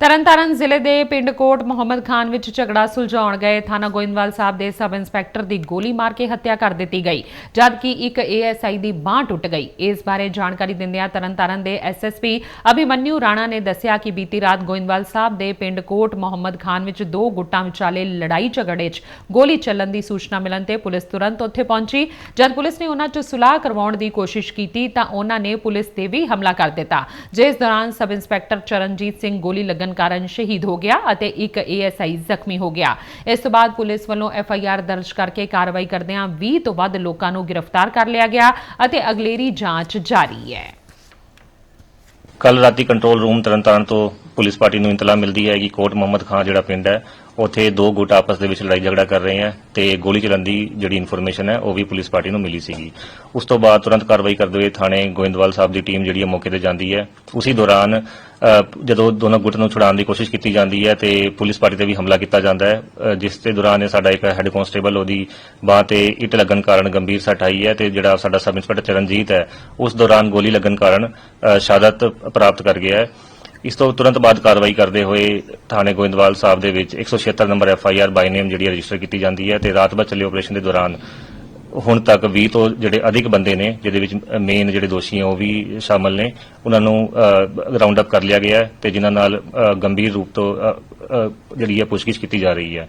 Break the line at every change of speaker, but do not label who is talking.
ਤਰਨਤਾਰਨ ਜ਼ਿਲ੍ਹੇ ਦੇ ਪਿੰਡ ਕੋਟ ਮੁਹੰਮਦ ਖਾਨ ਵਿੱਚ ਝਗੜਾ ਸੁਲਝਾਉਣ ਗਏ। ਥਾਣਾ ਗੋਇੰਦਵਾਲ ਸਾਹਿਬ ਦੇ ਸਬ ਇੰਸਪੈਕਟਰ ਦੀ ਗੋਲੀ ਮਾਰ ਕੇ ਹੱਤਿਆ ਕਰ ਦਿੱਤੀ ਗਈ, ਜਦਕਿ ਇੱਕ ਏਐਸਆਈ ਦੀ ਬਾਹ ਟੁੱਟ ਗਈ। ਇਸ ਬਾਰੇ ਜਾਣਕਾਰੀ ਦਿੰਦਿਆਂ ਤਰਨਤਾਰਨ ਦੇ ਐਸਐਸਪੀ ਅਭਿਮਨਿਊ ਰਾਣਾ ਨੇ ਦੱਸਿਆ ਕਿ ਬੀਤੀ ਰਾਤ ਗੋਇੰਦਵਾਲ ਸਾਹਿਬ ਦੇ ਪਿੰਡ ਕੋਟ ਮੁਹੰਮਦ ਖਾਨ ਵਿੱਚ ਦੋ ਗੁੱਟਾਂ ਵਿਚਾਲੇ ਲੜਾਈ ਝਗੜੇ 'ਚ ਗੋਲੀ ਚੱਲਣ ਦੀ ਸੂਚਨਾ ਮਿਲਣ ਤੇ ਪੁਲਿਸ ਤੁਰੰਤ ਉੱਥੇ ਪਹੁੰਚੀ। ਜਦ ਪੁਲਿਸ ਨੇ ਉਹਨਾਂ 'ਚ ਸੁਲਾਹ ਕਰਵਾਉਣ ਦੀ ਕੋਸ਼ਿਸ਼ ਕੀਤੀ ਤਾਂ ਉਹਨਾਂ ਨੇ ਪੁਲਿਸ ਤੇ ਵੀ ਹਮਲਾ ਕਰ ਦਿੱਤਾ। ਜਿਸ ਦੌਰਾਨ ਸਬ ਇੰਸਪੈਕਟਰ ਚਰਨਜੀਤ ਸਿੰਘ ਗੋਲੀ ਲੱਗਣ ਕਾਰਨ ਸ਼ਹੀਦ ਹੋ ਗਿਆ ਅਤੇ ਇੱਕ ਏਐਸਆਈ ਜ਼ਖਮੀ ਹੋ ਗਿਆ। ਇਸ ਤੋਂ ਬਾਅਦ ਪੁਲਿਸ ਵੱਲੋਂ ਐਫਆਈਆਰ ਦਰਜ ਕਰਕੇ ਕਾਰਵਾਈ ਕਰਦਿਆਂ 20 ਤੋਂ ਵੱਧ ਲੋਕਾਂ ਨੂੰ ਗ੍ਰਿਫਤਾਰ ਕਰ ਲਿਆ ਗਿਆ ਅਤੇ ਅਗਲੇਰੀ ਜਾਂਚ ਜਾਰੀ ਹੈ।
ਕੱਲ ਰਾਤੀ ਕੰਟਰੋਲ ਰੂਮ ਤਰਨਤਾਰਨ ਤੋਂ ਪੁਲਿਸ ਪਾਰਟੀ ਨੂੰ ਇਤਲਾਹ ਮਿਲਦੀ ਹੈ ਕਿ ਕੋਟ ਮੁਹੰਮਦ ਖਾਨ ਜਿਹੜਾ ਪਿੰਡ ਹੈ, ਉੱਥੇ ਦੋ ਗੁੱਟ ਆਪਸ ਦੇ ਵਿੱਚ ਲੜਾਈ ਝਗੜਾ ਕਰ ਰਹੇ ਹੈ ਤੇ ਗੋਲੀ ਚੱਲਣ ਦੀ ਜਿਹੜੀ ਇਨਫੋਰਮੇਸ਼ਨ ਹੈ, ਉਹ ਵੀ ਪੁਲਿਸ ਪਾਰਟੀ ਨੂੰ ਮਿਲੀ ਸੀਗੀ। ਉਸ ਤੋਂ ਬਾਅਦ ਤੁਰੰਤ ਕਾਰਵਾਈ ਕਰਦੇ ਹੋਏ ਥਾਣੇ ਗੋਇੰਦਵਾਲ ਸਾਹਿਬ ਦੀ ਟੀਮ ਜਿਹੜੀ ਹੈ ਮੌਕੇ ਤੇ ਜਾਂਦੀ ਹੈ। ਉਸੇ ਦੌਰਾਨ ਜਦੋਂ ਦੋਨੋਂ ਗੁੱਟ ਨੂੰ ਛੁਡਾਉਣ ਦੀ ਕੋਸ਼ਿਸ਼ ਕੀਤੀ ਜਾਂਦੀ ਹੈ ਤੇ ਪੁਲਿਸ ਪਾਰਟੀ ਤੇ ਵੀ ਹਮਲਾ ਕੀਤਾ ਜਾਂਦਾ ਹੈ ਜਿਸ ਦੇ ਦੌਰਾਨ ਸਾਡਾ ਇੱਕ ਹੈੱਡ ਕਾਂਸਟੇਬਲ ਉਹਦੀ ਬਾਹ ਤੇ ਇੱਟ ਲੱਗਣ ਕਾਰਨ ਗੰਭੀਰ ਸੱਟ ਆਈ ਹੈ ਤੇ ਜਿਹੜਾ ਸਾਡਾ ਸਬ ਇੰਸਪੈਕਟਰ ਚਰਨਜੀਤ ਹੈ, ਉਸ ਦੌਰਾਨ ਗੋਲੀ ਲੱਗਣ ਕਾਰਨ ਸ਼ਹਾਦਤ ਪ੍ਰਾਪਤ ਕਰ ਗਿਆ ਹੈ। ਇਸ ਤੋਂ ਤੁਰੰਤ ਬਾਅਦ ਕਾਰਵਾਈ ਕਰਦੇ ਹੋਏ ਥਾਣੇ ਗੋਇੰਦਵਾਲ ਸਾਹਿਬ ਦੇ ਵਿੱਚ 176 number F I R by name ਜਿਹੜੀ ਰਜਿਸਟਰ ਕੀਤੀ ਜਾਂਦੀ ਹੈ ਤੇ ਰਾਤ ਭਰ ਚੱਲੇ ਆਪਰੇਸ਼ਨ ਦੇ ਦੌਰਾਨ ਹੁਣ ਤੱਕ 20 ਤੋਂ ਜਿਹੜੇ ਅਧਿਕ ਬੰਦੇ ਨੇ, ਜਿਹਦੇ ਵਿੱਚ ਮੇਨ ਜਿਹੜੇ ਦੋਸ਼ੀ ਹੈ ਉਹ ਵੀ ਸ਼ਾਮਲ ਨੇ, ਉਹਨਾਂ ਨੂੰ ਰਾਉਂਡ ਅਪ ਕਰ ਲਿਆ ਗਿਆ ਹੈ ਤੇ ਜਿਨ੍ਹਾਂ ਨਾਲ ਗੰਭੀਰ ਰੂਪ ਤੋਂ ਜਿਹੜੀ ਹੈ ਪੁੱਛਗਿੱਛ ਕੀਤੀ ਜਾ ਰਹੀ ਹੈ।